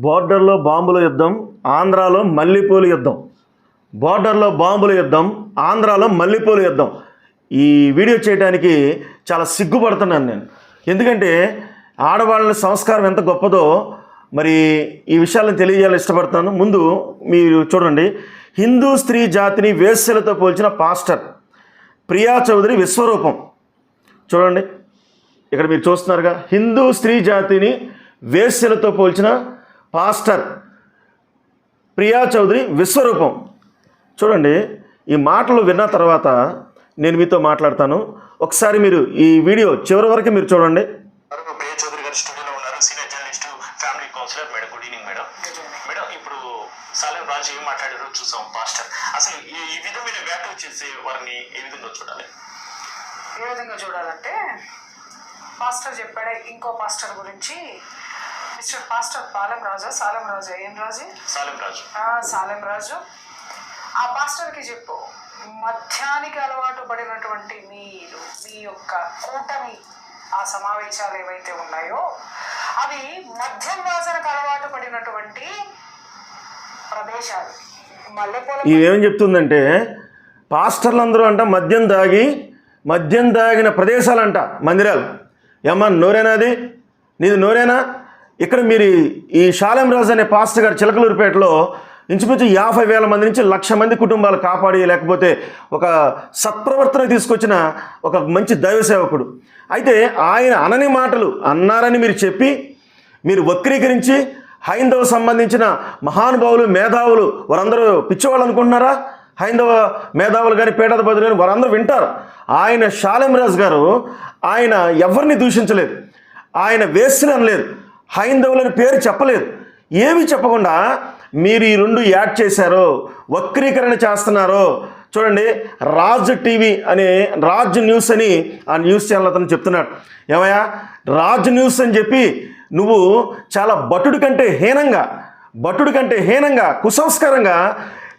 బోర్డర్లో బాంబుల యుద్ధం ఆంధ్రాలో మల్లెపూల యుద్ధం. బోర్డర్లో బాంబుల యుద్ధం ఆంధ్రాలో మల్లెపూల యుద్ధం. ఈ వీడియో చేయడానికి చాలా సిగ్గుపడుతున్నాను నేను. ఎందుకంటే ఆడవాళ్ళ సంస్కారం ఎంత గొప్పదో మరి ఈ విషయాలను తెలియజేయాలని ఇష్టపడుతున్నాను ముందు మీరు చూడండి. హిందూ స్త్రీ జాతిని వేశ్యలతో పోల్చిన పాస్టర్ ప్రియా చౌదరి విశ్వరూపం. చూడండి. ఇక్కడ మీరు చూస్తున్నారుగా. హిందూ స్త్రీ జాతిని వేశ్యలతో పోల్చిన పాస్టర్ ప్రియా చౌదరి విశ్వరూపం. చూడండి ఈ మాటలు విన్న తర్వాత నేను మీతో మాట్లాడతాను. ఒకసారి మీరు ఈ వీడియో చివరి వరకు మీరు చూడండి. ప్రియ చౌదరి గారు స్టూడియోలో ఉన్నారు. Senior journalist family counsellor madam good evening madam. Madam ఇప్పుడు సాలెం రాజు ఏం మాట్లాడారో చూసాం పాస్టర్. అసలు ఈ ఈ విధమైన వ్యాఖ్యలు చేసే వారిని ఏ విధంగా చూడాలి? ఏ విధంగా చూడాలంటే పాస్టర్ చెప్పాడే ఇంకో పాస్టర్ గురించి మిస్టర్ పాస్టర్ పాలెం రాజా సాలెం రాజా ఏం రాజు? సాలెం రాజు ఆ, సాలెం రాజు ఆ పాస్టర్కి చెప్పు. మద్యానికి అలవాటు పడినటువంటి మీరు మీ యొక్క కూటమి ఆ సమావేశాలు ఏవైతే ఉన్నాయో అవి మద్యం వాసనకు అలవాటు పడినటువంటి ప్రదేశాలు. మల్లెపూల ఇవేం చెప్తుందంటే పాస్టర్లందరూ అంట మద్యం దాగి మద్యం దాగిన ప్రదేశాలంట మందిరాలు. ఏమ్మా నోరేనా అది? నీది నోరేనా? ఇక్కడ మీరు ఈ షాలెం రాజు అనే పాస్టర్ గారు చిలకలూరుపేటలో ఇంచుమించు యాభై వేల మంది నుంచి లక్ష మంది కుటుంబాలు కాపాడి లేకపోతే ఒక సత్ప్రవర్తన తీసుకొచ్చిన ఒక మంచి దైవ సేవకుడు. అయితే ఆయన అనని మాటలు అన్నారని మీరు చెప్పి మీరు వక్రీకరించి హైందవ సంబంధించిన మహానుభావులు మేధావులు వారందరూ పిచ్చివాళ్ళు అనుకుంటున్నారా? హైందవ మేధావులు కానీ పీఠాధిపతులు కానీ వారందరూ వింటారు. ఆయన షాలెం రాజు గారు ఆయన ఎవరిని దూషించలేదు. ఆయన వేస్తుని అనలేదు హైందవులని పేరు చెప్పలేదు. ఏమి చెప్పకుండా మీరు ఈ రెండు యాడ్ చేశారో వక్రీకరణ చేస్తున్నారో చూడండి రాజ్ టీవీ అనే రాజ్ న్యూస్ అని ఆ న్యూస్ ఛానల్ అతను చెప్తున్నాడు. ఏమయ్యా రాజ్ న్యూస్ అని చెప్పి నువ్వు చాలా భటుడి కంటే హీనంగా భటుడి కంటే హీనంగా కుసంస్కారంగా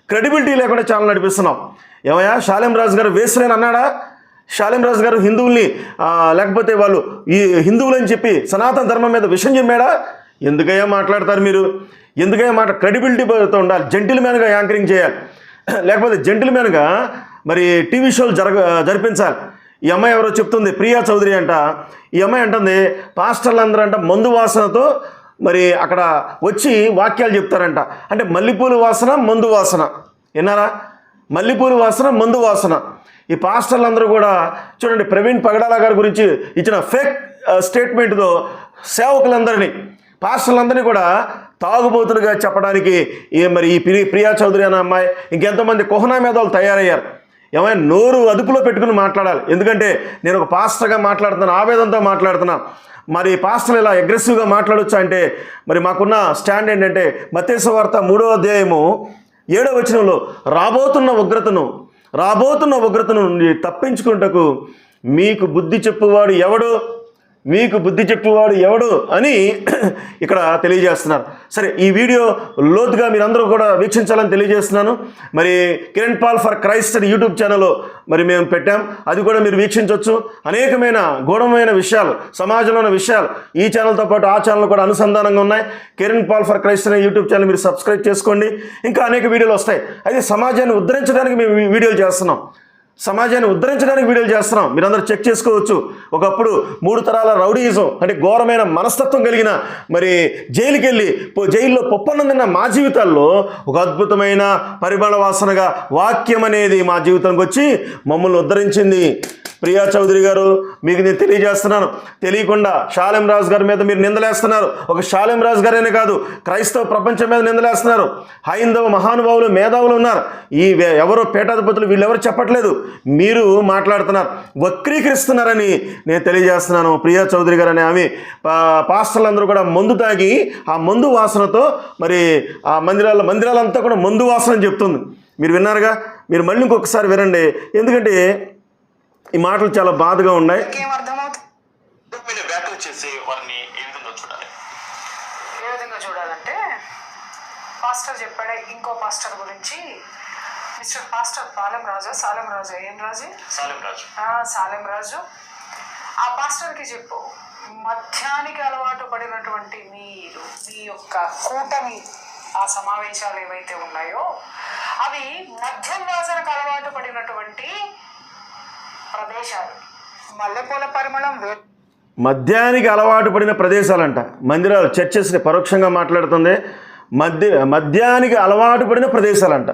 క్రెడిబిలిటీ లేకుండా ఛానల్ నడిపిస్తున్నావు. ఏమయ్యా షాలేం రాజు గారు వేసులేని అన్నాడా? షాలిం రాజు గారు హిందువుల్ని లేకపోతే వాళ్ళు ఈ హిందువులని చెప్పి సనాతన ధర్మం మీద విషయం చెప్పాడా ఎందుకయ్యా మాట్లాడతారు మీరు? ఎందుకయ్యా మాట క్రెడిబిలిటీతో ఉండాలి జెంటిల్ మ్యాన్గా యాంకరింగ్ చేయాలి. లేకపోతే జెంటిల్ మ్యాన్గా మరి టీవీ షోలు జరగ జరిపించాలి. ఈ అమ్మాయి ఎవరో చెప్తుంది ప్రియా చౌదరి అంట. ఈ అమ్మాయి అంటుంది పాస్టర్లు అందరూ అంట మందు వాసనతో మరి అక్కడ వచ్చి వాక్యాలు చెప్తారంట. అంటే మల్లెపూలు వాసన మందు వాసన. విన్నారా? మల్లెపూలు వాసన మందు వాసన. ఈ పాస్టర్లందరూ కూడా చూడండి ప్రవీణ్ పగడాల గారి గురించి ఇచ్చిన ఫేక్ స్టేట్మెంట్తో సేవకులందరినీ పాస్టర్లందరినీ కూడా తాగుబోతులుగా చెప్పడానికి ఏ మరి ఈ ప్రి ప్రియా చౌదరి అనే అమ్మాయి ఇంకెంతమంది కుహనా మేధావులు తయారయ్యారు. ఏమైనా నోరు అదుపులో పెట్టుకుని మాట్లాడాలి. ఎందుకంటే నేను ఒక పాస్టర్గా మాట్లాడుతున్నాను ఆవేదంతో మాట్లాడుతున్నా. మరి పాస్టర్లు ఇలా అగ్రెసివ్గా మాట్లాడొచ్చు అంటే మరి మాకున్న స్టాండ్ ఏంటంటే మత్స్య వార్త మూడో అధ్యాయము ఏడో వచనంలో రాబోతున్న ఉగ్రతను రాబోతున్న ఉగ్రతను నుండి తప్పించుకుంటకు మీకు బుద్ధి చెప్పువాడు ఎవడు? మీకు బుద్ధి చెప్పువాడు ఎవడు? అని ఇక్కడ తెలియజేస్తున్నారు. సరే ఈ వీడియో లోతుగా మీరందరూ కూడా వీక్షించాలని తెలియజేస్తున్నాను. మరి కిరణ్ పాల్ ఫర్ క్రైస్ట్ అని యూట్యూబ్ ఛానల్లో మరి మేము పెట్టాం. అది కూడా మీరు వీక్షించవచ్చు అనేకమైన గూఢమైన విషయాలు సమాజంలో ఉన్న విషయాలు ఈ ఛానల్తో పాటు ఆ ఛానల్ కూడా అనుసంధానంగా ఉన్నాయి. కెరిన్ పాల్ ఫర్ క్రైస్ట్ అనే యూట్యూబ్ ఛానల్ మీరు సబ్స్క్రైబ్ చేసుకోండి. ఇంకా అనేక వీడియోలు వస్తాయి. అయితే సమాజాన్ని ఉద్ధరించడానికి మేము వీడియోలు చేస్తున్నాం. సమాజాన్ని ఉద్ధరించడానికి వీడియోలు చేస్తున్నాం. మీరందరూ చెక్ చేసుకోవచ్చు. ఒకప్పుడు మూడు తరాల రౌడీయిజం అంటే ఘోరమైన మనస్తత్వం కలిగిన మరి జైలుకి వెళ్ళి పో- జైల్లో పొప్పన్నం తిన్న మా జీవితాల్లో ఒక అద్భుతమైన పరిమళ వాసనగా వాక్యం అనేది మా జీవితానికి వచ్చి మమ్మల్ని ఉద్ధరించింది ప్రియా చౌదరి గారు మీకు నేను తెలియజేస్తున్నాను. తెలియకుండా షాలెం రాజు గారి మీద మీరు నిందలేస్తున్నారు. ఒక షాలెం రాజు గారేనే కాదు క్రైస్తవ ప్రపంచం మీద నిందలేస్తున్నారు. హైందవ మహానుభావులు మేధావులు ఉన్నారు. ఈ ఎవరో పీఠాధిపతులు వీళ్ళెవరు చెప్పట్లేదు. మీరు మాట్లాడుతున్నారు. వక్రీకరిస్తున్నారని నేను తెలియజేస్తున్నాను. ప్రియా చౌదరి గారు అనే ఆమె పాస్టర్లందరూ కూడా మందు తాగి ఆ మందు వాసనతో మరి ఆ మందిరాల మందిరాలంతా కూడా మందు వాసన చెప్తుంది. మీరు విన్నారుగా? మీరు మళ్ళీ ఇంకొకసారి వినండి. ఎందుకంటే ఈ మాటలు చాలా బాధగా ఉన్నాయి. ఏం విధంగా చూడాలి? ఏ విధంగా చూడాలంటే పాస్టర్ చెప్పాడే ఇంకో పాస్టర్ గురించి. మిస్టర్ పాస్టర్ పాలెం రాజా సాలెం రాజా ఏం రాజు? సాలెం రాజు ఆ, సాలెం రాజు ఆ పాస్టర్కి చెప్పు మద్యానికి అలవాటు పడినటువంటి మీరు మీ యొక్క కూటమి ఆ సమావేశాలు ఏవైతే ఉన్నాయో అవి మద్యం వాసనకు అలవాటు పడినటువంటి ప్రదేశాలు. మల్లెపూల పరిమళం మద్యానికి అలవాటు పడిన ప్రదేశాలంట. మందిరాలు చర్చెస్ని పరోక్షంగా మాట్లాడుతుంది. మద్య మద్యానికి అలవాటు పడిన ప్రదేశాలంట.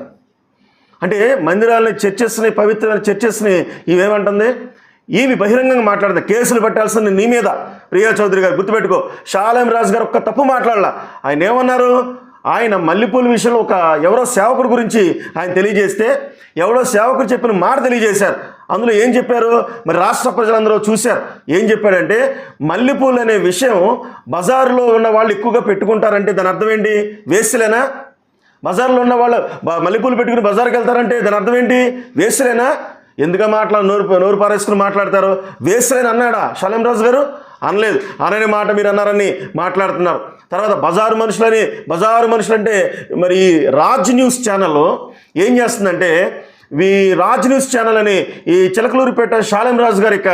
అంటే మందిరాలని చర్చెస్ని పవిత్రమైన చర్చెస్ని ఇవేమంటుంది? ఇవి బహిరంగంగా మాట్లాడదు కేసులు పెట్టాల్సింది నీ మీద. ప్రియా చౌదరి గారు గుర్తుపెట్టుకో. షాలం రాజు గారు ఒక్క తప్పు మాట్లాడాల. ఆయన ఏమన్నారు? ఆయన మల్లెపూల విషయంలో ఒక ఎవరో సేవకుడి గురించి ఆయన తెలియజేస్తే ఎవరో సేవకుడు చెప్పిన మాట తెలియజేశారు. అందులో ఏం చెప్పారు? మరి రాష్ట్ర ప్రజలందరూ చూశారు. ఏం చెప్పాడంటే మల్లెపూలు అనే విషయం బజారులో ఉన్న వాళ్ళు ఎక్కువగా పెట్టుకుంటారంటే దాని అర్థం ఏంటి? వేస్ట్లేనా? బజార్లో ఉన్న వాళ్ళు మల్లెపూలు పెట్టుకుని బజార్కి వెళ్తారంటే దాని అర్థం ఏంటి? వేస్ట్లేనా? ఎందుకు మాట్లా నోరు నోరు పారేసుకుని మాట్లాడతారు? వేస్యలేని అన్నాడా షలేం రాజు గారు? అనలేదు. అనని మాట మీరు అన్నారని మాట్లాడుతున్నారు. తర్వాత బజారు మనుషులని బజారు మనుషులంటే మరి రాజ్ న్యూస్ ఛానల్ ఏం చేస్తుందంటే ఈ రాజ్ న్యూస్ ఛానల్ అని ఈ చిలకలూరిపేట షాలెం రాజు గారి యొక్క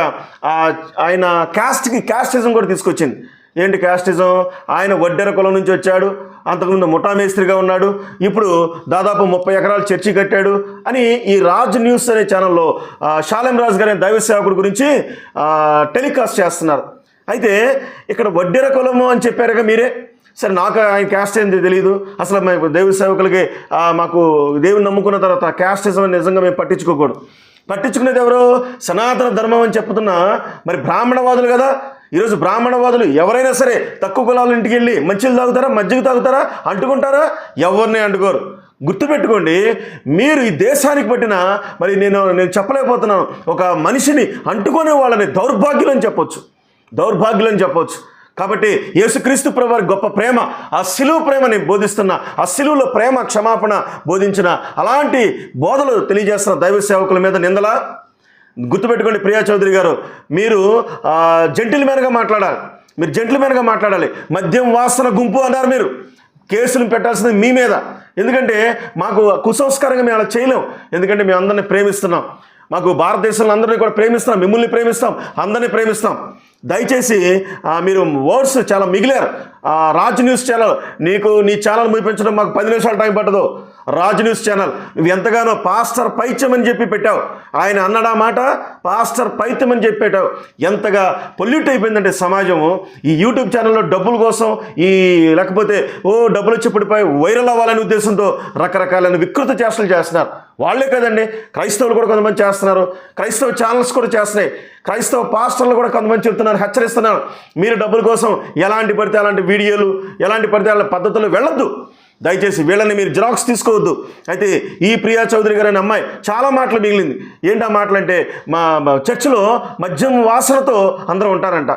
ఆయన క్యాస్ట్కి క్యాస్టిజం కూడా తీసుకొచ్చింది. ఏంటి క్యాస్టిజం? ఆయన వడ్డెర కులం నుంచి వచ్చాడు. అంతకుముందు ముఠా మేస్త్రిగా ఉన్నాడు. ఇప్పుడు దాదాపు ముప్పై ఎకరాలు చర్చి కట్టాడు అని ఈ రాజ్ న్యూస్ అనే ఛానల్లో షాలెం రాజు గారి దైవ సేవకుడి గురించి టెలికాస్ట్ చేస్తున్నారు. అయితే ఇక్కడ వడ్డెర కులము అని చెప్పారుగా మీరే. సరే నాకు ఆయన క్యాస్ట్ ఏంది తెలియదు అసలు మేము దేవుడి సేవకులకి మాకు దేవుని నమ్ముకున్న తర్వాత క్యాస్టిజం నిజంగా మేము పట్టించుకోకూడదు. పట్టించుకునేది ఎవరు? సనాతన ధర్మం అని చెప్తున్నా మరి బ్రాహ్మణవాదులు కదా. ఈరోజు బ్రాహ్మణవాదులు ఎవరైనా సరే తక్కువ కులాల ఇంటికి వెళ్ళి మంచిలు తాగుతారా మజ్జిగ తాగుతారా అంటుకుంటారా? ఎవరిని అంటుకోరు. గుర్తుపెట్టుకోండి మీరు ఈ దేశానికి పట్టిన మరి నేను నేను చెప్పలేకపోతున్నాను. ఒక మనిషిని అంటుకునే వాళ్ళని దౌర్భాగ్యులు అని చెప్పొచ్చు. దౌర్భాగ్యులని చెప్పవచ్చు. కాబట్టి యేసుక్రీస్తు ప్రభు గొప్ప ప్రేమ ఆ సిలువ ప్రేమని బోధిస్తున్న ఆ శిలువులో ప్రేమ క్షమాపణ బోధించిన అలాంటి బోధలు తెలియజేస్తున్న దైవ సేవకుల మీద నిందలా? గుర్తుపెట్టుకోండి ప్రియా చౌదరి గారు మీరు జెంటిల్మెన్గా మాట్లాడాలి. మీరు జెంటిల్మెన్గా మాట్లాడాలి. మద్యం వాసన గుంపు అన్నారు మీరు. కేసులు పెట్టాల్సింది మీ మీద. ఎందుకంటే మాకు కుసంస్కారంగా మేము అలా చేయలేం. ఎందుకంటే మేము అందరిని ప్రేమిస్తున్నాం. మాకు భారతదేశంలో అందరినీ కూడా ప్రేమిస్తాం మిమ్మల్ని ప్రేమిస్తాం. అందరినీ ప్రేమిస్తాం. దయచేసి మీరు వర్డ్స్ చాలా మిగిలారు. రాజ్ న్యూస్ ఛానల్ నీకు నీ ఛానల్ ముగిపించడం మాకు పది నిమిషాలు టైం పట్టదు. రాజ్ న్యూస్ ఛానల్ నువ్వు ఎంతగానో పాస్టర్ పైత్యం అని చెప్పి పెట్టావు. ఆయన అన్నడా మాట? పాస్టర్ పైత్యం అని చెప్పి పెట్టావు. ఎంతగా పొల్యూట్ అయిపోయిందంటే సమాజము ఈ యూట్యూబ్ ఛానల్లో డబ్బుల కోసం ఈ లేకపోతే ఓ డబ్బులు వచ్చి పడిపోయి వైరల్ అవ్వాలనే ఉద్దేశంతో రకరకాలైన వికృత చేష్టలు చేస్తున్నారు. వాళ్ళే కదండి క్రైస్తవులు కూడా కొంతమంది చేస్తున్నారు. క్రైస్తవ ఛానల్స్ కూడా చేస్తున్నాయి. క్రైస్తవ పాస్టర్లు కూడా కొంతమంది చెప్తున్నారు హెచ్చరిస్తున్నారు. మీరు డబ్బుల కోసం ఎలాంటి పడితే అలాంటి వీడియోలు ఎలాంటి పడితే పద్ధతులు వెళ్ళొద్దు. దయచేసి వీళ్ళని మీరు జిరాక్స్ తీసుకోవద్దు. అయితే ఈ ప్రియా చౌదరి గారు అనే అమ్మాయి చాలా మాటలు మిగిలింది. ఏంటి ఆ మా చర్చిలో మద్యం వాసనతో అందరూ ఉంటారంట.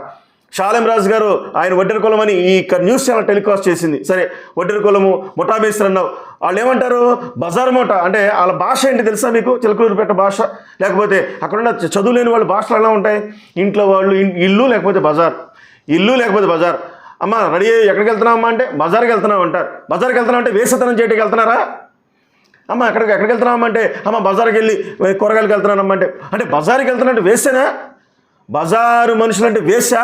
షాలెం రాజు గారు ఆయన వడ్డెర కులం అని ఈ న్యూస్ ఛానల్ టెలికాస్ట్ చేసింది. సరే వడ్డెర కులము ముఠాబేసర్ అన్నావు. వాళ్ళు ఏమంటారు? బజార్ మూట. అంటే వాళ్ళ భాష ఏంటి తెలుసా మీకు? చిలకలూరుపేట భాష. లేకపోతే అక్కడున్న చదువు లేని వాళ్ళ భాషలు ఎలా ఉంటాయి? ఇంట్లో వాళ్ళు ఇల్లు లేకపోతే బజార్. ఇల్లు లేకపోతే బజార్. అమ్మ రెడీ ఎక్కడికి వెళ్తున్నావమ్మా అంటే బజార్కి వెళ్తున్నావు అంటారు. బజార్కి వెళ్తున్నావు అంటే వేసతనం చేయడానికి వెళ్తున్నారా? అమ్మ ఎక్కడికి ఎక్కడికి వెళ్తున్నామా అంటే అమ్మ బజార్కి వెళ్ళి కూరగాయలకు వెళ్తున్నానమ్మా అంటే అంటే బజార్కి వెళ్తున్నట్టు వేసేనా బజారు మనుషులు అంటే వేసా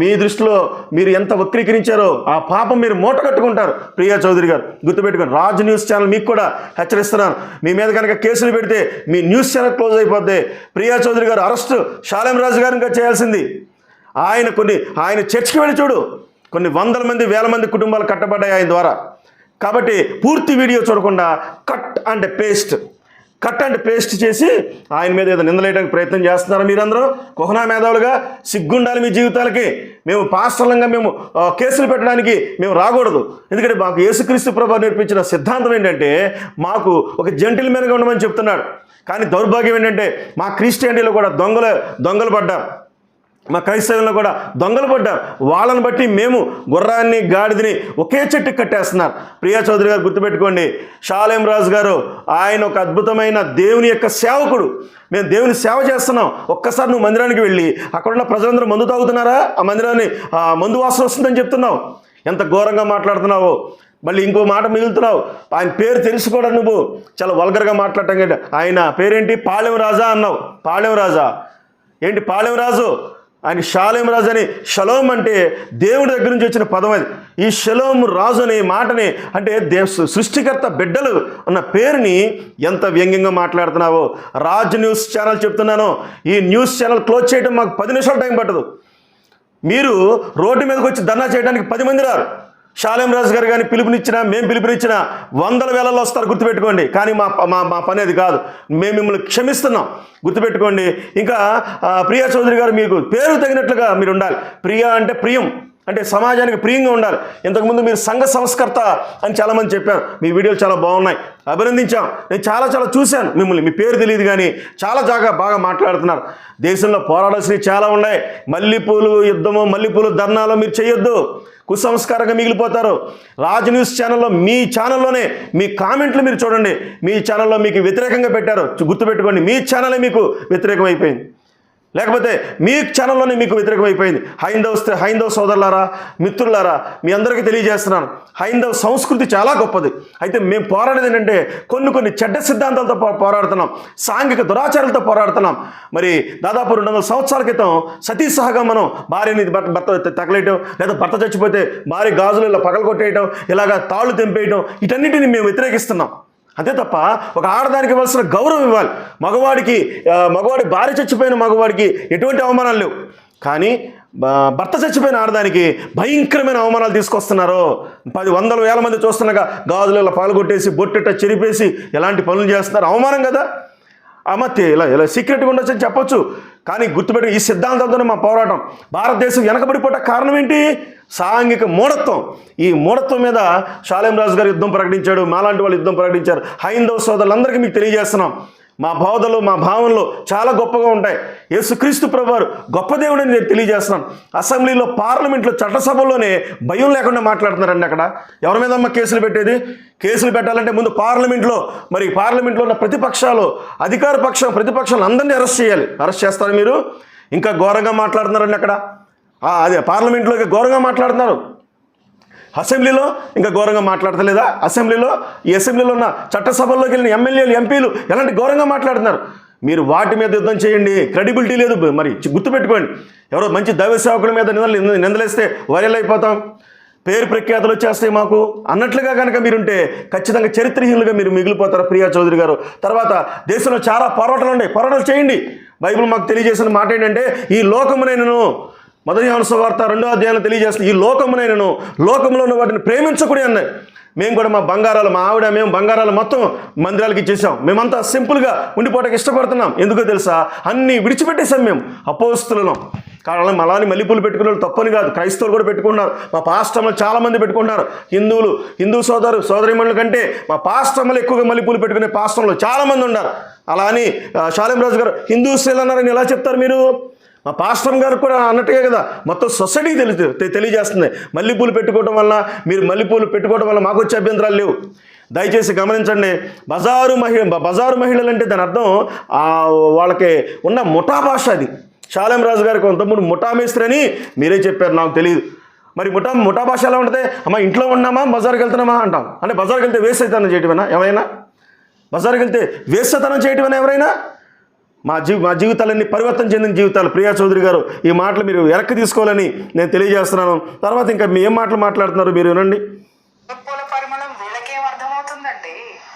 మీ దృష్టిలో మీరు ఎంత వక్రీకరించారో ఆ పాపం మీరు మూట కట్టుకుంటారు. ప్రియా చౌదరి గారు గుర్తుపెట్టుకోండి రాజు న్యూస్ ఛానల్ మీకు కూడా హెచ్చరిస్తున్నాను. మీ మీద కనుక కేసులు పెడితే మీ న్యూస్ ఛానల్ క్లోజ్ అయిపోద్ది. ప్రియా చౌదరి గారు అరెస్టు షాలేం రాజు గారు ఇంకా చేయాల్సింది. ఆయన కొన్ని ఆయన చర్చికి వెళ్ళి చూడు. కొన్ని వందల మంది వేల మంది కుటుంబాలు కట్టబడ్డాయి ఆయన ద్వారా. కాబట్టి పూర్తి వీడియో చూడకుండా cut and paste cut and paste చేసి ఆయన మీద ఏదో నిందలేయడానికి ప్రయత్నం చేస్తున్నారు మీరందరూ? కుహనా మేధావులుగా సిగ్గుండాలి మీ జీవితాలకి. మేము పాస్టర్లంగా మేము కేసులు పెట్టడానికి మేము రాకూడదు. ఎందుకంటే మాకు యేసుక్రీస్తు ప్రభు నేర్పించిన సిద్ధాంతం ఏంటంటే మాకు ఒక జెంటిల్మెన్గా ఉండమని చెప్తున్నాడు. కానీ దౌర్భాగ్యం ఏంటంటే మా క్రిస్టియానిటీలో కూడా దొంగలు దొంగలు పడ్డారు మా క్రైస్తవంలో కూడా దొంగలు పడ్డారు. వాళ్ళని బట్టి మేము గుర్రాన్ని గాడిదని ఒకే చెట్టు కట్టేస్తున్నారు ప్రియా చౌదరి గారు గుర్తుపెట్టుకోండి. షాలేం రాజు గారు ఆయన ఒక అద్భుతమైన దేవుని యొక్క సేవకుడు. మేము దేవుని సేవ చేస్తున్నాం. ఒక్కసారి నువ్వు మందిరానికి వెళ్ళి అక్కడున్న ప్రజలందరూ మందు తాగుతున్నారా? ఆ మందిరాన్ని మందు వాసన వస్తుందని చెప్తున్నావు. ఎంత ఘోరంగా మాట్లాడుతున్నావో. మళ్ళీ ఇంకో మాట మిగులుతున్నావు. ఆయన పేరు తెలుసు కూడా నువ్వు. చాలా వల్గర్గా మాట్లాడటం కంటే ఆయన పేరేంటి? పాళెం రాజా అన్నావు. పాళెం రాజా. ఏంటి పాళెం రాజు? ఆయన షాలేం రాజు అని షలోం అంటే దేవుడి దగ్గర నుంచి వచ్చిన పదం అది. ఈ షలోం రాజు అనే మాటని అంటే దేవ సృష్టికర్త బిడ్డలు అన్న పేరుని ఎంత వ్యంగ్యంగా మాట్లాడుతున్నావో. రాజ్ న్యూస్ ఛానల్ చెప్తున్నాను. ఈ న్యూస్ ఛానల్ క్లోజ్ చేయడం మాకు పది నిమిషాలు టైం పట్టదు. మీరు రోడ్డు మీదకి వచ్చి ధర్నా చేయడానికి పది మంది రారు. షాలేం రాజు గారు కానీ పిలుపునిచ్చినా మేము పిలుపునిచ్చినా వందల వేలలో వస్తారు గుర్తుపెట్టుకోండి. కానీ మా మా మా పని అది కాదు. మేము మిమ్మల్ని క్షమిస్తున్నాం. గుర్తుపెట్టుకోండి. ఇంకా ప్రియా చౌదరి గారు మీకు పేరు తగినట్లుగా మీరు ఉండాలి. ప్రియా అంటే ప్రియం. అంటే సమాజానికి ప్రియంగా ఉండాలి. ఇంతకుముందు మీరు సంఘ సంస్కర్త అని చాలామంది చెప్పారు. మీ వీడియోలు చాలా బాగున్నాయి. అభినందించాం. నేను చాలా చాలా చూశాను మిమ్మల్ని. మీ పేరు తెలియదు కానీ చాలా జాగా బాగా మాట్లాడుతున్నారు. దేశంలో పోరాడాల్సినవి చాలా ఉన్నాయి. మల్లెపూలు యుద్ధము మల్లెపూలు ధర్నాలు మీరు చేయొద్దు. కుసంస్కారంగా మిగిలిపోతారు. రాజ్ న్యూస్ ఛానల్లో మీ ఛానల్లోనే మీ కామెంట్లు మీరు చూడండి. మీ ఛానల్లో మీకు వ్యతిరేకంగా పెట్టారు. గుర్తుపెట్టుకోండి మీ ఛానలే మీకు వ్యతిరేకం అయిపోయింది లేకపోతే మీ ఛానల్లోనే మీకు వ్యతిరేకమైపోయింది హైందవ హైందవ సోదరులారా మిత్రులారా మీ అందరికీ తెలియజేస్తున్నాను. హైందవ సంస్కృతి చాలా గొప్పది. అయితే మేము పోరాడేది ఏంటంటే కొన్ని కొన్ని చెడ్డ సిద్ధాంతాలతో పోరాడుతున్నాం. సాంఘిక దురాచారాలతో పోరాడుతున్నాం. మరి దాదాపు రెండు వందల సంవత్సరాల క్రితం సతీ సహగా మనం భార్యని భర్త భర్త తగలేయటం లేదా భర్త చచ్చిపోతే భార్య గాజులు ఇలా పగలగొట్టేయటం ఇలాగా తాళ్ళు తెంపేయటం ఇటన్నిటిని మేము వ్యతిరేకిస్తున్నాం. అంతే తప్ప ఒక ఆడదానికి ఇవ్వాల్సిన గౌరవం ఇవ్వాలి. మగవాడికి మగవాడి భార్య చచ్చిపోయిన మగవాడికి ఎటువంటి అవమానాలు లేవు. కానీ భర్త చచ్చిపోయిన ఆడదానికి భయంకరమైన అవమానాలు తీసుకొస్తున్నారు. పది వందల వేల మంది చూస్తుండగా గాజులలో పాల్గొట్టేసి బొట్టెట్ట చెరిపేసి ఎలాంటి పనులు చేస్తున్నారు? అవమానం కదా. అమత్య ఇలా ఇలా సీక్రెట్గా ఉండొచ్చు అని చెప్పొచ్చు. కానీ గుర్తుపెట్టి ఈ సిద్ధాంతంతోనే మా పోరాటం. భారతదేశం వెనకబడిపోట కారణం ఏంటి? సాంఘిక మూఢత్వం. ఈ మూఢత్వం మీద షాలేం రాజు గారు యుద్ధం ప్రకటించాడు మాలాంటి వాళ్ళు యుద్ధం ప్రకటించారు. హైందవ సోదరులందరికీ మీకు తెలియజేస్తున్నాం. మా బోధలు మా భావనలు చాలా గొప్పగా ఉంటాయి. యేసుక్రీస్తు ప్రభువారు గొప్ప దేవుడని నేను తెలియజేస్తున్నాను. అసెంబ్లీలో పార్లమెంట్లో చట్టసభల్లోనే భయం లేకుండా మాట్లాడుతున్నారండి అక్కడ. ఎవరి మీద అమ్మ కేసులు పెట్టేది? కేసులు పెట్టాలంటే ముందు పార్లమెంట్లో మరి పార్లమెంట్లో ఉన్న ప్రతిపక్షాలు అధికార పక్షం ప్రతిపక్షాలు అందరినీ అరెస్ట్ చేయాలి. అరెస్ట్ చేస్తారు మీరు? ఇంకా ఘోరంగా మాట్లాడుతున్నారండి అక్కడ. అదే పార్లమెంట్లోకి ఘోరంగా మాట్లాడుతున్నారు. అసెంబ్లీలో ఇంకా ఘోరంగా మాట్లాడతలేదా? అసెంబ్లీలో ఈ అసెంబ్లీలో ఉన్న చట్టసభల్లోకి వెళ్ళిన ఎమ్మెల్యేలు ఎంపీలు ఎలాంటి ఘోరంగా మాట్లాడుతున్నారు? మీరు వాటి మీద యుద్ధం చేయండి. క్రెడిబిలిటీ లేదు. మరి గుర్తుపెట్టుకోండి. ఎవరో మంచి దైవ సేవకుల మీద నిందలు నిందలేస్తే వైరల్ అయిపోతాం. పేరు ప్రఖ్యాతులు వచ్చేస్తాయి మాకు. అన్నట్లుగా కనుక మీరుంటే ఖచ్చితంగా చరిత్రహీనులుగా మీరు మిగిలిపోతారు ప్రియా చౌదరి గారు. తర్వాత దేశంలో చాలా పోరాటాలు ఉన్నాయి. పోరాటాలు చేయండి. బైబిల్ మాకు తెలియజేసిన మాట ఏంటంటే ఈ లోకమునైనను మొదటి వార్త రెండో అధ్యాయంలో తెలియజేస్తుంది ఈ లోకమునైనను లోకంలో ఉన్న వాటిని ప్రేమించకూడదు అన్నాయి మేము కూడా మా బంగారాలు మా ఆవిడ మేము బంగారాలు మొత్తం మందిరాలకి ఇచ్చేసాం. మేమంతా సింపుల్గా ఉండిపోవడానికి ఇష్టపడుతున్నాం. ఎందుకో తెలుసా? అన్నీ విడిచిపెట్టేసాం మేము అపోస్తులను. కారణం అలానే మల్లెపూలు పెట్టుకునే వాళ్ళు తప్పని కాదు. క్రైస్తవులు కూడా పెట్టుకున్నారు మా పాస్టమ్మలు చాలామంది పెట్టుకుంటున్నారు. హిందువులు హిందూ సోదరు సోదరిమణుల కంటే మా పాస్టమ్మలు ఎక్కువగా మల్లెపూలు పెట్టుకునే పాస్టమ్మలు చాలామంది ఉన్నారు. అలా అని ఆ, శాలిం రాజు గారు హిందూ స్త్రీలు అన్నారని ఎలా చెప్తారు మీరు? మా పాస్టర్ గారు కూడా అన్నట్టుగా కదా మొత్తం సొసైటీ తెలుసు తెలియజేస్తుంది. మల్లెపూలు పెట్టుకోవడం వల్ల మీరు మల్లెపూలు పెట్టుకోవడం వల్ల మాకు వచ్చే అభ్యంతరాలు లేవు. దయచేసి గమనించండి బజారు మహిళ బజారు మహిళలు అంటే దాని అర్థం వాళ్ళకి ఉన్న ముఠా భాష అది. శాలం రాజు గారికి కొంతమంది ముఠా మేస్త్రి అని మీరే చెప్పారు నాకు తెలియదు. మరి ముఠా ముఠా భాష ఎలా ఉంటుంది? అమ్మ ఇంట్లో ఉన్నామా? బజార్కి వెళ్తున్నామా? అంటాం. అంటే బజార్కి వెళ్తే వేస్ట్ అవుతానని చేయటమేనా? ఏమైనా? బజార్కి వెళ్తే వేస్తతనం చేయటమేనా ఎవరైనా? మా జీ మా జీవితాలన్నీ పరివర్తన చెందిన జీవితాలు. ప్రియా చౌదరి గారు ఈ మాటలు మీరు వెనక్కి తీసుకోవాలని నేను తెలియజేస్తున్నాను. తర్వాత ఇంకా మీ ఏం మాటలు మాట్లాడుతున్నారు మీరు వినండి.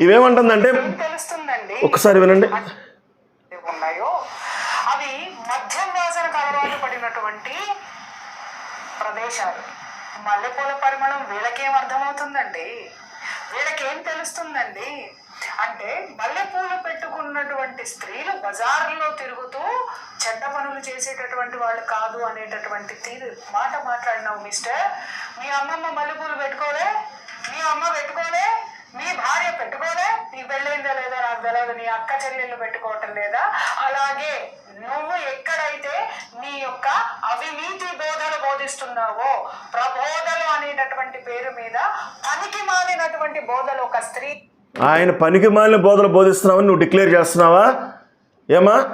ఇవేమంటుందంటే ఒకసారి వినండి. ఉన్నాయో? అవి మద్యం వాసనకు అలవాటు పడినటువంటి ప్రదేశాలు. మల్లెపూల పరిమళం వీళ్ళకేం అర్థమవుతుందండి? వీళ్ళకేం తెలుస్తుందండి? అంటే మల్లెపూలు పెట్టుకున్నటువంటి స్త్రీలు బజార్లో తిరుగుతూ చెడ్డ పనులు చేసేటటువంటి వాళ్ళు కాదు అనేటటువంటి తీరు మాట మాట్లాడినావు మిస్టర్. మీ అమ్మమ్మ మల్లెపూలు పెట్టుకోలే మీ అమ్మ పెట్టుకోలే మీ భార్య పెట్టుకోలే నీ పెళ్ళైందా లేదా నాకు తెలియదు నీ అక్క చెల్లెళ్ళు పెట్టుకోవటం లేదా? అలాగే నువ్వు ఎక్కడైతే నీ యొక్క అవినీతి బోధలు బోధిస్తున్నావో ప్రబోధలు అనేటటువంటి పేరు మీద పనికి మానినటువంటి బోధలు ఒక స్త్రీ ఆయన పనికి మాలిన బోధలు బోధిస్తున్నావని నువ్వు డిక్లేర్ చేస్తున్నావా? ఏమా?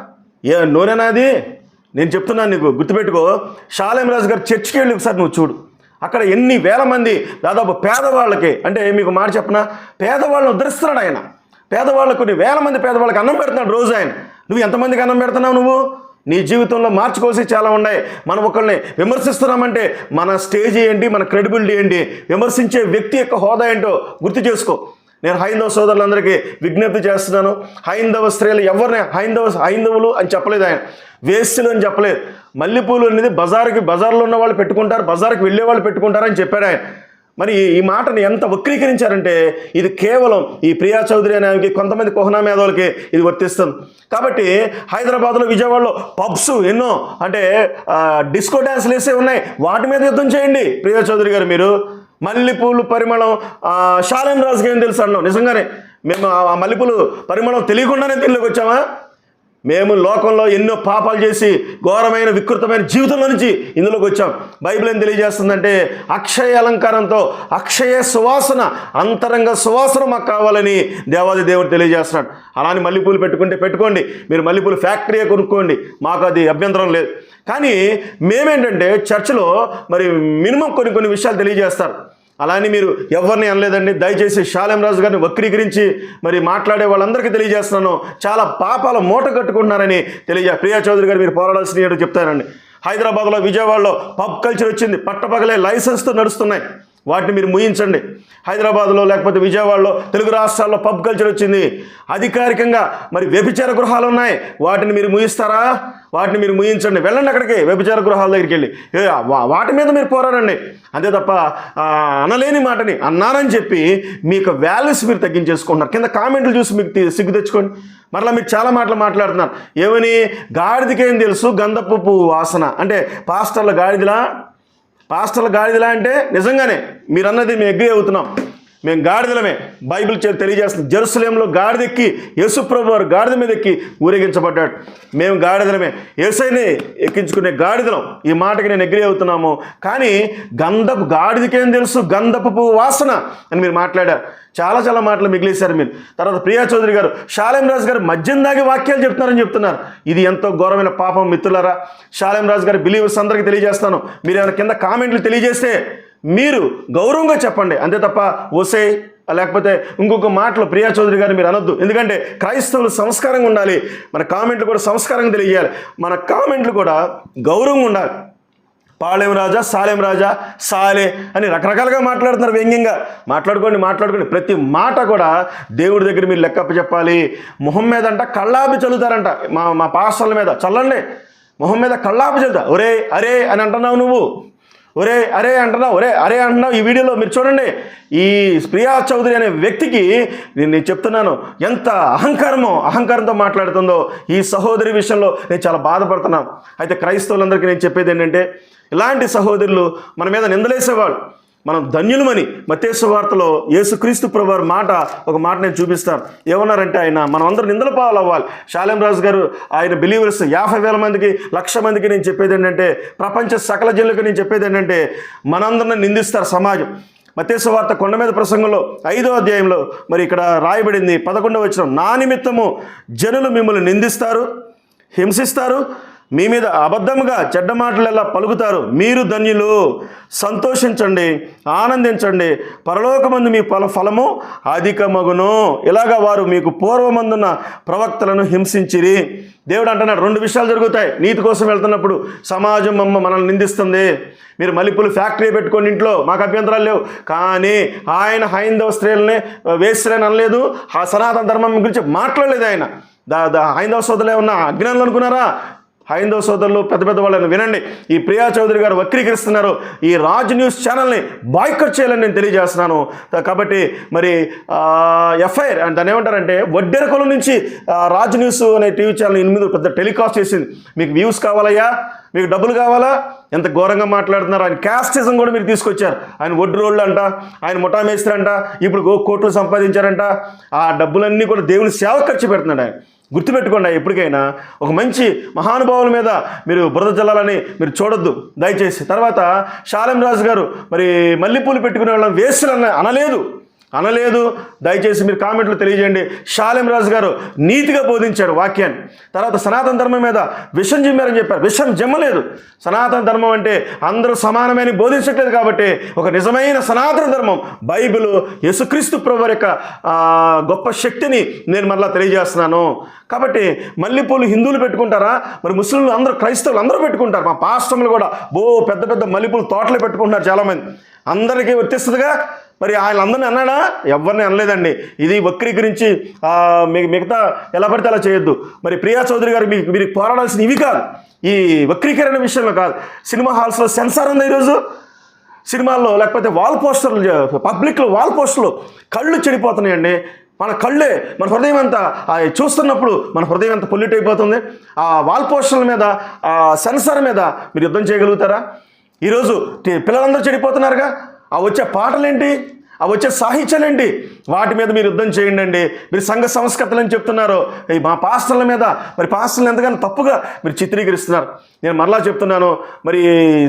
ఏ నూనెనాది నేను చెప్తున్నాను నీకు గుర్తుపెట్టుకో. షాలేం రాజు గారు చర్చికి వెళ్ళి ఒకసారి నువ్వు చూడు. అక్కడ ఎన్ని వేల మంది దాదాపు పేదవాళ్ళకి అంటే మీకు మాట చెప్పనా? పేదవాళ్ళని ఉద్ధరిస్తున్నాడు ఆయన. పేదవాళ్ళకు కొన్ని వేల మంది పేదవాళ్ళకి అన్నం పెడుతున్నాడు రోజు ఆయన. నువ్వు ఎంతమందికి అన్నం పెడుతున్నావు నువ్వు? నీ జీవితంలో మార్చుకోవాల్సి చాలా ఉన్నాయి. మనం ఒకరిని విమర్శిస్తున్నామంటే మన స్టేజ్ ఏంటి మన క్రెడిబిలిటీ ఏంటి? విమర్శించే వ్యక్తి యొక్క హోదా ఏంటో గుర్తు చేసుకో. నేను హైందవ సోదరులందరికీ విజ్ఞప్తి చేస్తున్నాను. హైందవ స్త్రీలు ఎవరిని హైందవ హైందవులు అని చెప్పలేదు ఆయన. వేస్తులు అని చెప్పలేదు. మల్లెపూలు అనేది బజార్కి బజార్లో ఉన్న వాళ్ళు పెట్టుకుంటారు బజార్కి వెళ్ళే వాళ్ళు పెట్టుకుంటారని చెప్పాడు ఆయన. మరి ఈ- మాటను ఎంత వక్రీకరించారంటే ఇది కేవలం ఈ ప్రియా చౌదరి అనే ఆమెకి కొంతమంది కోహనా మేధావులకి ఇది వర్తిస్తుంది. కాబట్టి హైదరాబాద్లో విజయవాడలో పబ్స్ ఎన్నో అంటే డిస్కో డ్యాన్స్లు వేసే ఉన్నాయి. వాటి మీద యుద్ధం చేయండి. ప్రియా చౌదరి గారు మీరు మల్లెపూలు పరిమళం ఆ, రాజుకి ఏం తెలుసు అన్నాం నిజంగానే మేము ఆ మల్లెపూలు పరిమళం తెలియకుండానే దీనిలోకి వచ్చామా? మేము లోకంలో ఎన్నో పాపాలు చేసి ఘోరమైన వికృతమైన జీవితంలో నుంచి ఇందులోకి వచ్చాం. బైబిల్ ఏం తెలియజేస్తుందంటే అక్షయ అలంకారంతో అక్షయ సువాసన అంతరంగ సువాసన మాకు కావాలని దేవాది దేవుడు తెలియజేస్తున్నాడు. అలానే మల్లెపూలు పెట్టుకుంటే పెట్టుకోండి. మీరు మల్లెపూలు ఫ్యాక్టరీ కొనుక్కోండి. మాకు అది అభ్యంతరం లేదు. కానీ మేమేంటంటే చర్చిలో మరి మినిమం కొన్ని కొన్ని విషయాలు తెలియజేస్తారు. అలానే మీరు ఎవరిని అనలేదండి? దయచేసి షాలెం రాజు గారిని వక్రీకరించి మరి మాట్లాడే వాళ్ళందరికీ తెలియజేస్తున్నాను. చాలా పాపాల మూట కట్టుకుంటున్నారని తెలియజే ప్రియా చౌదరి గారు మీరు పోరాడాల్సిన చెప్తానండి. హైదరాబాద్లో విజయవాడలో పబ్ కల్చర్ వచ్చింది. పట్టపగలే లైసెన్స్తో నడుస్తున్నాయి. వాటిని మీరు ముయించండి. హైదరాబాద్లో లేకపోతే విజయవాడలో తెలుగు రాష్ట్రాల్లో పబ్ కల్చర్ వచ్చింది. అధికారికంగా మరి వ్యభిచార గృహాలు ఉన్నాయి. వాటిని మీరు ముయిస్తారా? వాటిని మీరు ముయించండి. వెళ్ళండి అక్కడికి. వ్యభిచార గృహాల దగ్గరికి వెళ్ళి. వాటి మీద మీరు పోరాడండి. అంతే తప్ప అనలేని మాటని అన్నానని చెప్పి మీకు వాల్యూస్ మీరు తగ్గించేసుకుంటున్నారు. కింద కామెంట్లు చూసి మీకు సిగ్గు తెచ్చుకోండి. మరలా మీరు చాలా మాటలు మాట్లాడుతున్నారు. ఏమని? గాడిదకేం తెలుసు? గంధపు పువ్వు వాసన. అంటే పాస్టర్ల గాడిదలా? హాస్టల్ గాడిదలా అంటే నిజంగానే మీరన్నది మేము ఎగ్రీ అవుతున్నాం. మేము గాడిదలమే. బైబిల్ చే- తెలియజేస్తుంది. జెరూసలేంలో గాడిదెక్కి యేసుప్రభు వారు గాడిద మీద ఎక్కి ఊరేగించబడ్డాడు. మేము గాడిదలమే. ఏసైని ఎక్కించుకునే గాడిదలం. ఈ మాటకి నేను ఎగ్రీ అవుతున్నాము. కానీ గంధపు గాడిదకేం తెలుసు? గంధపు పువ్వు వాసన అని మీరు మాట్లాడారు. చాలా చాలా మాటలు మిగిలేశారు మీరు. తర్వాత ప్రియా చౌదరి గారు షాలేం రాజు గారు మద్యం దాగి వాక్యాలు చెప్తున్నారని చెప్తున్నారు. ఇది ఎంతో ఘోరమైన పాపం మిత్రులారా. షాలేం రాజు గారి బిలీవర్స్ అందరికీ తెలియజేస్తాను. మీరు ఏమైనా కింద కామెంట్లు తెలియజేస్తే మీరు గౌరవంగా చెప్పండి. అంతే తప్ప ఓసే లేకపోతే ఇంకొక మాటలు ప్రియా చౌదరి గారు మీరు అనొద్దు. ఎందుకంటే క్రైస్తవులు సంస్కారంగా ఉండాలి. మన కామెంట్లు కూడా సంస్కారంగా తెలియజేయాలి మన కామెంట్లు కూడా గౌరవంగా ఉండాలి. పాళెం రాజా సాలెం రాజా సాలే అని రకరకాలుగా మాట్లాడుతున్నారు వ్యంగ్యంగా. మాట్లాడుకోండి మాట్లాడుకోండి. ప్రతి మాట కూడా దేవుడి దగ్గర మీరు లెక్కప్ప చెప్పాలి. మొహం మీద అంట కళ్ళాపి చల్లుతారంట. మా మా పాస్టర్ల మీద. చల్లండి. మొహం మీద కళ్ళాపి చల్లుతా. ఒరే అరే అని అంటున్నావు నువ్వు. ఒరే అరే అంటున్నావు ఒరే అరే అంటున్నావు ఈ వీడియోలో మీరు చూడండి. ఈ ప్రియా చౌదరి అనే వ్యక్తికి నేను నేను చెప్తున్నాను ఎంత అహంకారమో అహంకారంతో మాట్లాడుతుందో ఈ సహోదరి విషయంలో నేను చాలా బాధపడుతున్నాను. అయితే క్రైస్తవులందరికీ నేను చెప్పేది ఏంటంటే ఇలాంటి సహోదరులు మన మీద నిందలేసేవాళ్ళు. మనం ధన్యులమని మతేశ్వ వార్తలో యేసుక్రీస్తు ప్రభువారి మాట ఒక మాట నేను చూపిస్తాను. ఏమన్నారంటే ఆయన మనం అందరూ నిందలు పాలవ్వాలి. శాలెం రాజు గారు ఆయన బిలీవర్స్ యాభై వేల మందికి లక్ష మందికి నేను చెప్పేది ఏంటంటే ప్రపంచ సకల జనులకు నేను చెప్పేది ఏంటంటే మనందరిని నిందిస్తారు సమాజం. మతేశ్వ వార్త కొండ మీద ప్రసంగంలో ఐదో అధ్యాయంలో మరి ఇక్కడ రాయబడింది పదకొండవ వచ్చిన నా నిమిత్తము జనులు మిమ్మల్ని నిందిస్తారు హింసిస్తారు మీ మీద అబద్ధముగా చెడ్డ మాటలు ఎలా పలుకుతారు మీరు ధన్యులు. సంతోషించండి ఆనందించండి. పరలోకమందు మీ ఫల ఫలము అధికమగును. ఇలాగా వారు మీకు పూర్వమందున్న ప్రవక్తలను హింసించిరి. దేవుడు అంటున్నాడు రెండు విషయాలు జరుగుతాయి. నీతి కోసం వెళ్తున్నప్పుడు సమాజం మమ్మ మనల్ని నిందిస్తుంది. మీరు మలిపులు ఫ్యాక్టరీ పెట్టుకొని ఇంట్లో మాకు అభ్యంతరాలు లేవు. కానీ ఆయన హైందవ స్త్రీలని వేశ్రని అనలేదు. ఆ సనాతన ధర్మం గురించి మాట్లాడలేదు ఆయన. దా దా హైందవ సోదరులు ఉన్న అజ్ఞానులు అనుకున్నారా? హైందవ సోదరులు పెద్ద పెద్ద వాళ్ళని వినండి. ఈ ప్రియా చౌదరి గారు వక్రీకరిస్తున్నారు. ఈ రాజ్ న్యూస్ ఛానల్ని బాయ్కట్ చేయాలని నేను తెలియజేస్తున్నాను. కాబట్టి మరి ఎఫ్ఐఆర్ అంటే దాన్ని ఏమంటారంటే వడ్డెరకుల నుంచి రాజ్ న్యూస్ అనే టీవీ ఛానల్ ఎనిమిది పెద్ద టెలికాస్ట్ చేసింది. మీకు వ్యూస్ కావాలయ్యా? మీకు డబ్బులు కావాలా? ఎంత ఘోరంగా మాట్లాడుతున్నారు. ఆయన క్యాస్టిజం కూడా మీరు తీసుకొచ్చారు. ఆయన వడ్డు రోళ్ళు అంట ఆయన ముఠామేస్త్రి అంట ఇప్పుడు కోట్లు సంపాదించారంట. ఆ డబ్బులన్నీ కూడా దేవుని సేవ ఖర్చు పెడుతున్నాడు ఆయన. గుర్తుపెట్టుకోండి ఎప్పటికైనా ఒక మంచి మహానుభావుల మీద మీరు బురద జల్లాలని మీరు చూడొద్దు. దయచేసి తర్వాత షాలెం రాజు గారు మరి మల్లెపూలు పెట్టుకునే వాళ్ళని వేసులు అన్న అనలేదు. అనలేదు. దయచేసి మీరు కామెంట్లు తెలియజేయండి. షాలెం రాజు గారు నీతిగా బోధించాడు వాక్యాన్ని. తర్వాత సనాతన ధర్మం మీద విషం జిమ్మారని చెప్పారు. విషం జమ్మలేదు. సనాతన ధర్మం అంటే అందరూ సమానమైన బోధించట్లేదు కాబట్టి ఒక నిజమైన సనాతన ధర్మం బైబిల్ యేసుక్రీస్తు ప్రభు యొక్క గొప్ప శక్తిని నేను మళ్ళీ తెలియజేస్తున్నాను. కాబట్టి మల్లెపూలు హిందువులు పెట్టుకుంటారా? మరి ముస్లింలు అందరూ క్రైస్తవులు అందరూ పెట్టుకుంటారు. మా పాస్టర్లు కూడా బో పెద్ద పెద్ద మల్లెపూలు తోటలు పెట్టుకుంటున్నారు చాలామంది. అందరికీ వర్తిస్తుందిగా మరి ఆయన అందరిని అన్నాడా? ఎవరిని అనలేదండి. ఇది వక్రీకరించి మీ- మిగతా ఎలా పడితే అలా చేయొద్దు. మరి ప్రియా చౌదరి గారు మీకు మీరు పోరాడాల్సిన ఇవి కాదు. ఈ వక్రీకరణ విషయంలో కాదు. సినిమా హాల్స్లో సెన్సార్ ఉంది ఈరోజు. సినిమాల్లో లేకపోతే వాల్ పోస్టర్లు పబ్లిక్లో వాల్ పోస్టర్లు కళ్ళు చెడిపోతున్నాయండి. మన కళ్ళే మన హృదయం అంతా చూస్తున్నప్పుడు మన హృదయం అంత పొల్యూట్ అయిపోతుంది. ఆ వాల్ పోస్టర్ల మీద ఆ సెన్సార్ మీద మీరు యుద్ధం చేయగలుగుతారా? ఈరోజు పిల్లలందరూ చెడిపోతున్నారుగా. ఆ వచ్చే పాటలేంటి? ఆ వచ్చే సాహిత్యాలేంటి? వాటి మీద మీరు యుద్ధం చేయండి అండి. మీరు సంఘ సంస్కృతులు అని చెప్తున్నారు మా పాస్టర్ల మీద మరి పాస్టర్లు ఎంతగానో తప్పుగా మీరు చిత్రీకరిస్తున్నారు. నేను మరలా చెప్తున్నాను మరి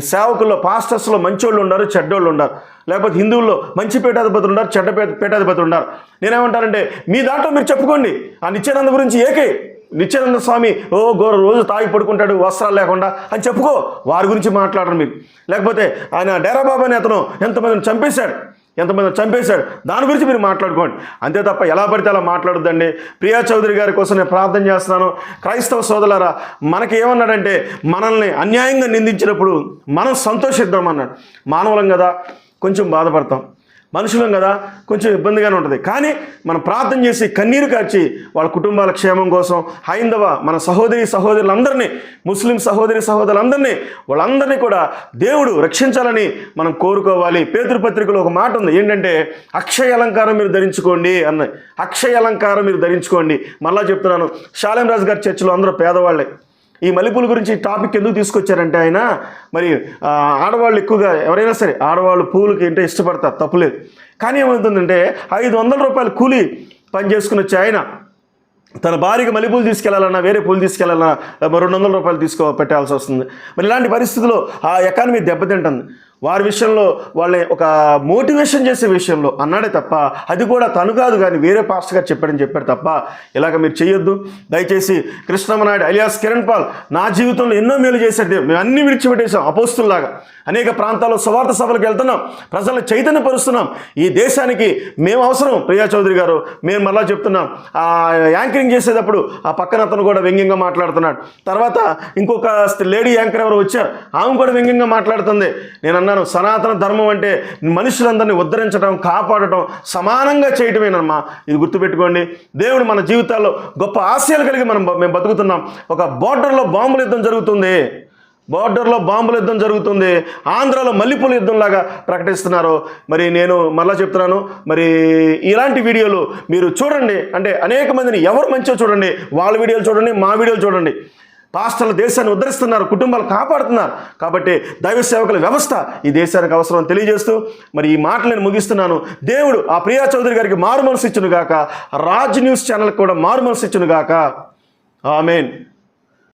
సేవకుల్లో పాస్టర్స్లో మంచోళ్ళు ఉన్నారు చెడ్డోళ్ళు ఉన్నారు. లేకపోతే హిందువుల్లో మంచి పీఠాధిపతులు ఉన్నారు చెడ్డ పీఠాధిపతులు ఉన్నారు. నేనేమంటానంటే మీ దాంట్లో మీరు చెప్పుకోండి. ఆ నిత్యానంద గురించి ఏకే నిత్యానంద స్వామి ఓ గోర రోజు తాగి పడుకుంటాడు వస్త్రాలు లేకుండా. అని చెప్పుకో వారి గురించి మాట్లాడరు మీరు. లేకపోతే ఆయన డేరా బాబా అనే అతను ఎంతమందిని చంపేశాడు ఎంతమంది చంపేశాడు దాని గురించి మీరు మాట్లాడుకోండి. అంతే తప్ప ఎలా పడితే అలా మాట్లాడొద్దండి. ప్రియా చౌదరి గారి కోసం నేను ప్రార్థన చేస్తున్నాను. క్రైస్తవ సోదరులారా మనకి ఏమన్నాడంటే మనల్ని అన్యాయంగా నిందించినప్పుడు మనం సంతోషిద్దాం అన్నాడు మానవులం కదా కొంచెం బాధపడతాం. మనుషులం కదా కొంచెం ఇబ్బందిగానే ఉంటుంది. కానీ మనం ప్రార్థన చేసి కన్నీరు కార్చి వాళ్ళ కుటుంబాల క్షేమం కోసం హైందవ మన సహోదరి సహోదరులందరినీ ముస్లిం సహోదరి సహోదరులందరినీ వాళ్ళందరినీ కూడా దేవుడు రక్షించాలని మనం కోరుకోవాలి. పేతురు ఒక మాట ఉంది. ఏంటంటే అక్షయ అలంకారం మీరు ధరించుకోండి అన్న అక్షయ అలంకారం మీరు ధరించుకోండి. మళ్ళా చెప్తున్నాను శాలం రాజు గారి చర్చిలో అందరూ పేదవాళ్ళే. ఈ మల్లెపూల గురించి టాపిక్ ఎందుకు తీసుకొచ్చారంటే ఆయన మరి ఆడవాళ్ళు ఎక్కువగా ఎవరైనా సరే ఆడవాళ్ళు పూలకి అంటే ఇష్టపడతారు తప్పులేదు. కానీ ఏమవుతుందంటే ఐదు వందల రూపాయలు కూలి పని చేసుకుని వచ్చే ఆయన తన భార్యకి మల్లెపూలు తీసుకెళ్ళాలన్నా వేరే పూలు తీసుకెళ్ళాలన్నా రెండు వందల రూపాయలు తీసుకో పెట్టాల్సి వస్తుంది. మరి ఇలాంటి పరిస్థితుల్లో ఆ ఎకానమీ దెబ్బతింటుంది. వారి విషయంలో వాళ్ళని ఒక మోటివేషన్ చేసే విషయంలో అన్నాడే తప్ప అది కూడా తను కాదు కానీ వేరే పాస్టర్ గారు చెప్పాడని చెప్పాడు తప్ప ఇలాగ మీరు చేయొద్దు. దయచేసి కృష్ణమనాయుడు అలియాస్ కిరణ్ పాల్ నా జీవితంలో ఎన్నో మేలు చేశాడు దేవుడు. మేము అన్ని విడిచిపెట్టేశాం అపోస్తుల్లాగా. అనేక ప్రాంతాల్లో స్వార్థ సభలకు వెళ్తున్నాం. ప్రజలను చైతన్యపరుస్తున్నాం. ఈ దేశానికి మేము అవసరం. ప్రియా చౌదరి గారు మేము మరలా చెప్తున్నాం. ఆ యాంకరింగ్ చేసేటప్పుడు ఆ పక్కన అతను కూడా వ్యంగ్యంగా మాట్లాడుతున్నాడు. తర్వాత ఇంకొక లేడీ యాంకర్ ఎవరు వచ్చారు. ఆమె కూడా వ్యంగ్యంగా మాట్లాడుతుంది. నేను అన్నాను సనాతన ధర్మం అంటే మనుషులందరినీ ఉద్ధరించడం కాపాడటం సమానంగా చేయటమేనమ్మా. ఇది గుర్తుపెట్టుకోండి. దేవుడు మన జీవితాల్లో గొప్ప ఆశయాలు కలిగి మనం మేము బతుకుతున్నాం. ఒక బోర్డర్లో బాంబుల యుద్ధం జరుగుతుంది. బోర్డర్లో బాంబుల యుద్ధం జరుగుతుంది. ఆంధ్రాలో మల్లెపూల యుద్ధంలాగా ప్రకటిస్తున్నారు. మరి నేను మరలా చెప్తున్నాను. మరి ఇలాంటి వీడియోలు మీరు చూడండి. అంటే అనేక మందిని ఎవరు మంచిగా చూడండి వాళ్ళ వీడియోలు చూడండి మా వీడియోలు చూడండి. పాస్టర్లు దేశాన్ని ఉద్ధరిస్తున్నారు కుటుంబాలు కాపాడుతున్నారు. కాబట్టి దైవ సేవకుల వ్యవస్థ ఈ దేశానికి అవసరం తెలియజేస్తూ మరి ఈ మాటలు నేను ముగిస్తున్నాను. దేవుడు ఆ ప్రియా చౌదరి గారికి మారు మనసు ఇచ్చును గాక రాజ్ న్యూస్ ఛానల్కి కూడా మారు మనసు ఇచ్చును గాక ఆమెన్.